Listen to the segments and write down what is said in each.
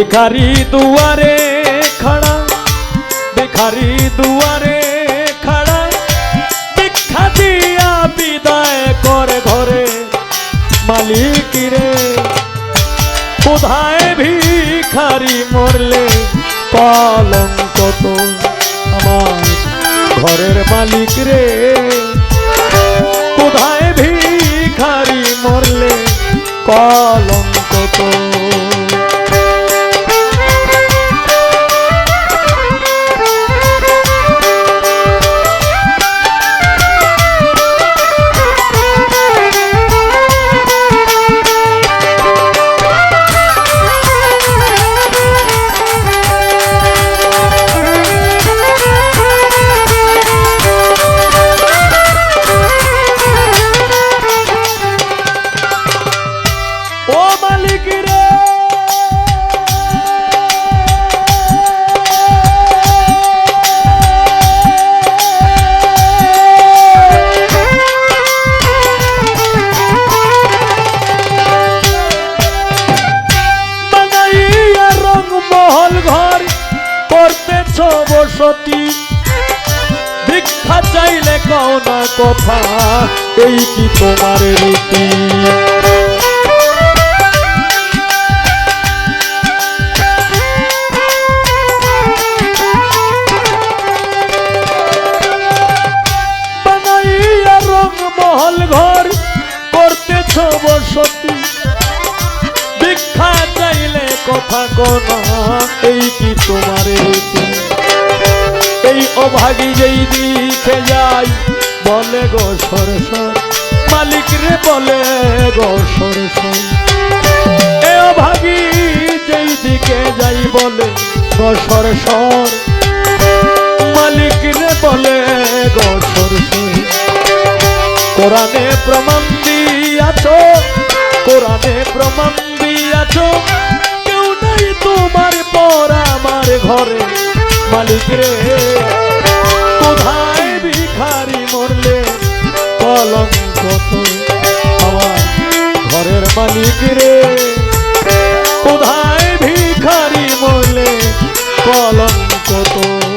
ভিখারি দুয়ারে খাড়া, ভিখারি দুয়ারে খাড়া। ভিক্ষা দিয়া বিদায় করে ঘরে, মালিক রে। কোথায় ভিখারি মরলে? কলঙ্ক তো আমার ঘরের মালিক রে। বসতি ভিক্ষা চাইলে কও না কথা, এই কি তোমার রীতি? রংমহল ঘর করতেছ বসতি। ভিক্ষা চাইলে কথা কোনা এই কি তোমার রীতি? এই অভাগী যেই দিকে যাই, বলে গো সরসর। মালিক রে বলে গো সরসর। এ অভাগী যেই দিকে যাই বলে গো সরসর। মালিক রে বলে গো সরসর। কোরআনে প্রমাণ দিয়াছ, কোরআনে প্রমাণ দিয়াছ। কেউ নাই তোমার পর আমার ঘরে। মালিক রে কলঙ্ক আমার ঘরের মালিক রে কোথায় ভিখারি বলে কলঙ্ক তো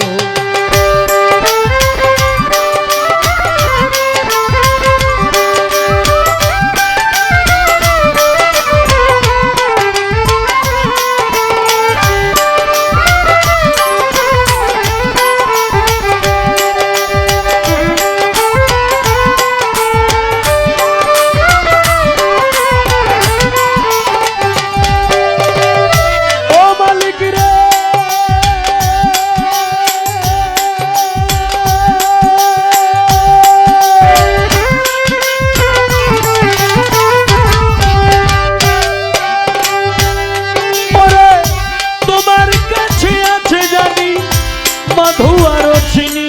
মধু আর চিনি।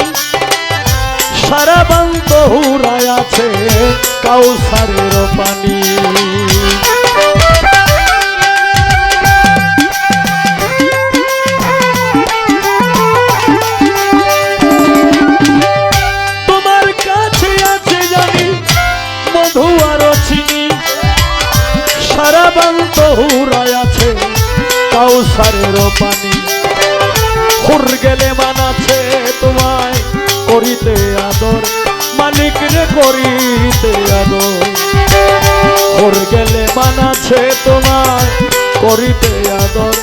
সারা বান্ত হুরায় আছে কাউসারের পানি। তোমার কাছে মধু আর চিনি। সারা বান্ত হুরায় আছে কাউসারের পানি। হুর গেলে মানাছে তোমায়, করিতে আদর। মালিক রে, করিতে আদর। হুর গেলে মানাছে তোমায়, করিতে আদর।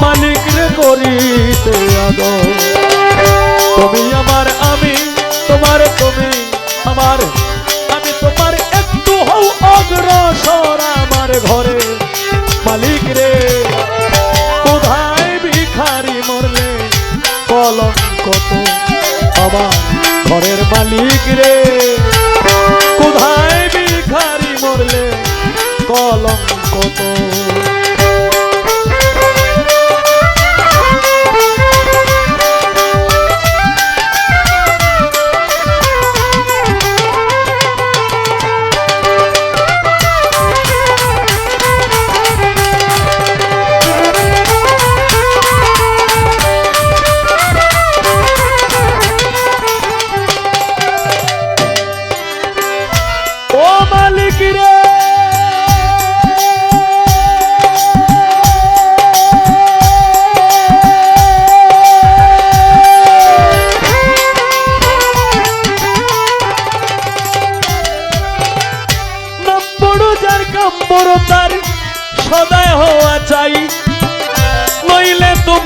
মালিক রে, করিতে আদর। তুমি আমার আমি, তোমার তুমি আমার আমার ঘরের মালিক রে। কোথায় ভিখারি মরলে? কলঙ্ক তো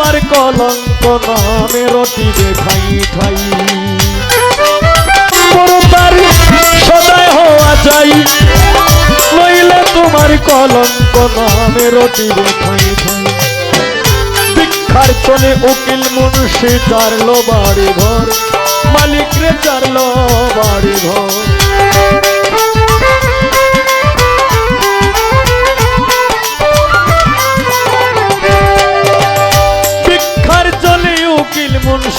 তোমার কলঙ্ক নামে রটিবে নম্বর তার সদায় হওয়া চাই, নইলে তোমার কলঙ্ক নামে রটিবে ঠাই ঠাই। ভিক্ষার চলে উকিল মুন্সি চারলো বাড়ি ঘর, মালিক রে চারলো বাড়ি ঘর।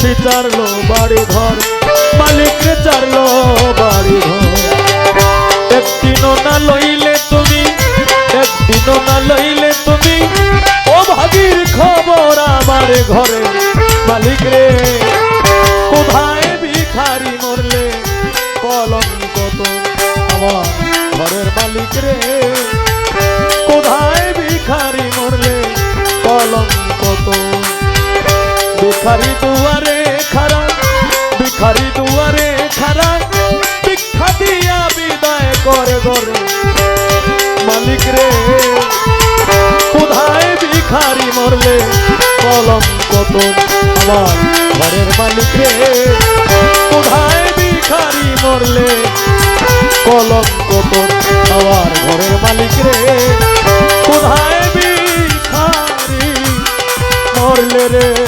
মুন্সি চারলো বাড়ি ঘর মালিক চারলো বাড়ি ঘর। একদিনও না লইলে তুমি, একদিনও না লইলে তুমি, ও ভাবির খবর আমার ঘরে। মালিক রে, কোথায় ভিখারি মরলে? কলম কত আমার ঘরের মালিক রে? কোথায় ভিখারি মরলে? কলম কত? ভিখারি দুয়ারে ভিখারি দুয়ারে খারা, ভিক্ষা দিয়া বিদায় করে গরে মালিক রে, কোথায় ভিখারি মরলে? কলম কত আমার ঘরের মালিক রে, কোথায় ভিখারি মরলে? কলম কত আমার ঘরের মালিক রে, কোথায় ভিখারি মরলে রে?